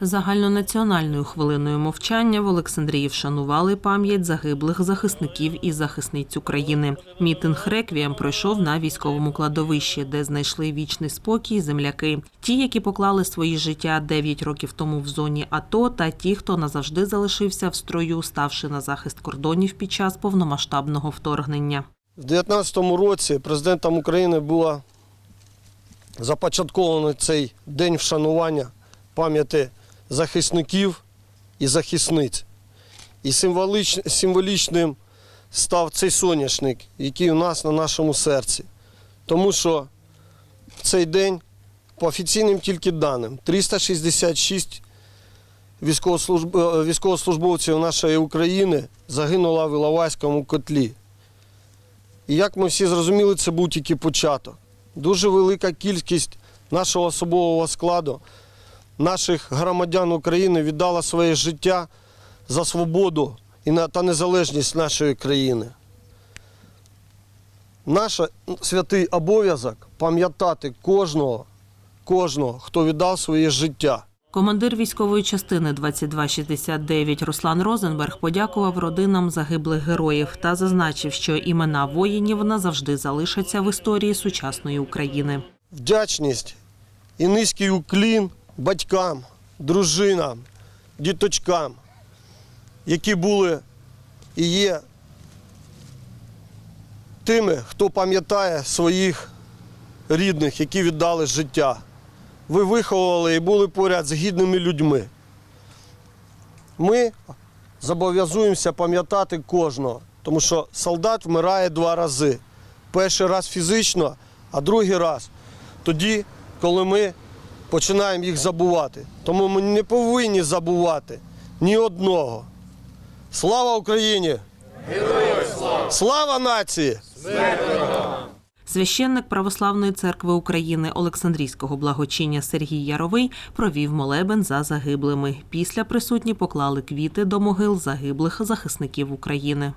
Загальнонаціональною хвилиною мовчання в Олександрії вшанували пам'ять загиблих захисників і захисниць України. Мітинг реквієм пройшов на військовому кладовищі, де знайшли вічний спокій земляки. Ті, які поклали свої життя 9 років тому в зоні АТО, та ті, хто назавжди залишився в строю, ставши на захист кордонів під час повномасштабного вторгнення. В 2019 році президентом України було започатковано цей день вшанування пам'яті захисників і захисниць. І символич, символічним став цей соняшник, який у нас на нашому серці. Тому що в цей день, по офіційним тільки даним, 366 військовослужб... е, військовослужбовців нашої України загинуло в Іловайському котлі. І як ми всі зрозуміли, це був тільки початок. Дуже велика кількість нашого особового складу, наших громадян України віддала своє життя за свободу та незалежність нашої країни. Наш святий обов'язок пам'ятати кожного, кожного, хто віддав своє життя. Командир військової частини 2269 Руслан Розенберг подякував родинам загиблих героїв та зазначив, що імена воїнів назавжди залишаться в історії сучасної України. вдячність і низький уклін батькам, дружинам, діточкам, які були і є тими, хто пам'ятає своїх рідних, які віддали життя. Ви виховували і були поряд з гідними людьми. Ми зобов'язуємося пам'ятати кожного, тому що солдат вмирає два рази. Перший раз фізично, а другий раз тоді, коли ми починаємо їх забувати. Тому ми не повинні забувати ні одного. Слава Україні! Героям слава! Слава нації! Священник Православної церкви України Олександрійського благочиння Сергій Яровий провів молебен за загиблими. Після присутні поклали квіти до могил загиблих захисників України.